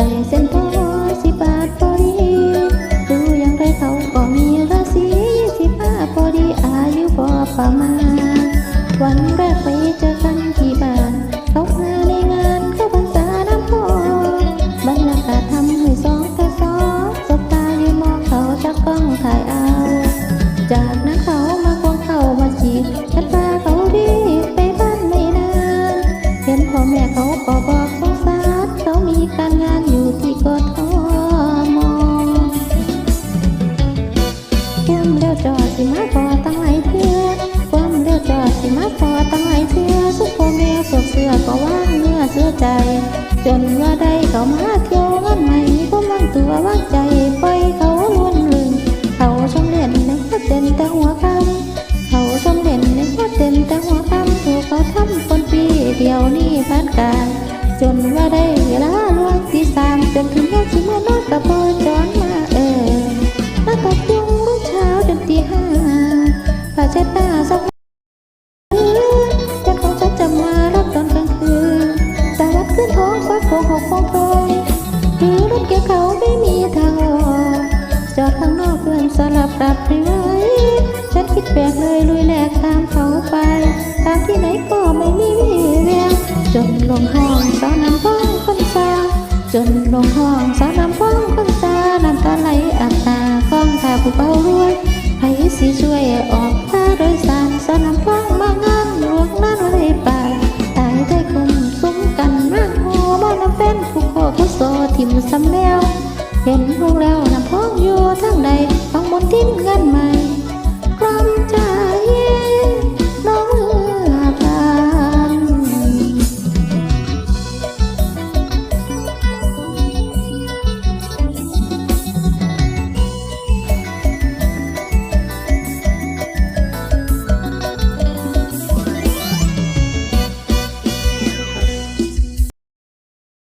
ส่เส้นพอสิบาทพอดีดูอย่างไรเขาก็มีราศีสิบห้าพอดีอายุพอประมาณ วันแรกไปเจอกันที่บ้านเขาพาในงานเข้าพรรษาน้ำพอบรรยากาศทำให้สองต่อซองสบตายืนมองเขาจากกล้องถ่ายเอา จากนั้นเขามาควงเข้ามาจีบฉันพาเขาดีไปบ้านไม่นานเห็นพ่อแม่เขาก็บอก การงานอยู่ที่กทมความเร็วจอดสิมาพอตั้งหลายเทื่อความเร็วจอดสิมาพอตั้งหลายเทื่อสุขโคเมียพวกเสือก็ว่างเนื้อเสือใจ จนว่าได้เขามาเที่ยวงานใหม่ก็มั่งตัวว่างใจปล่อยเขาล้วนลืมเขาชมเล่นในหัวเต้นแต่หัวคำเขาชมเล่นในหัวเต้นแต่หัวคำถูกเขาทำคนปีเดียวนี่ผ่านกา จนว่าได้เวลาล่วงที่สามจนถึงยามสิมานอนกับพ่อจอนมาเออแล้วก็ยุ่งรุ่งเช้าจนตีห้าผ้าเช็ดหน้าสักจันของฉันจะมารับตอนกลางคืนสารัดขึ้นท้องฟ้าโกหกฟองทองหรือรถเกี่ยวเขาไม่มีทางออกจอดข้างนอกเพื่อนสลับรับไม่ไหวฉันคิดแปลกเลยลุยแหลกตามเขาไปทางที่ไหนก็ จนลงห้องสาวน้ำฟ้องคนสาจนลงห้องสาวน้ำฟ้องคนสาน้ำตาไหลอาบตาฟ้องตาผู้เบารวยไผสีช่วยออกตาโดยสารสาวน้ำฟ้องมางานลวกนั้นไว้ป่าตายได้คุมสุ้มกันมากหัวบ้าน้ำเป็นผู้ขอผู้โซทิมซ้ำแนวเห็นพวกแล้วน้ำพ้องอยู่ทั้งใด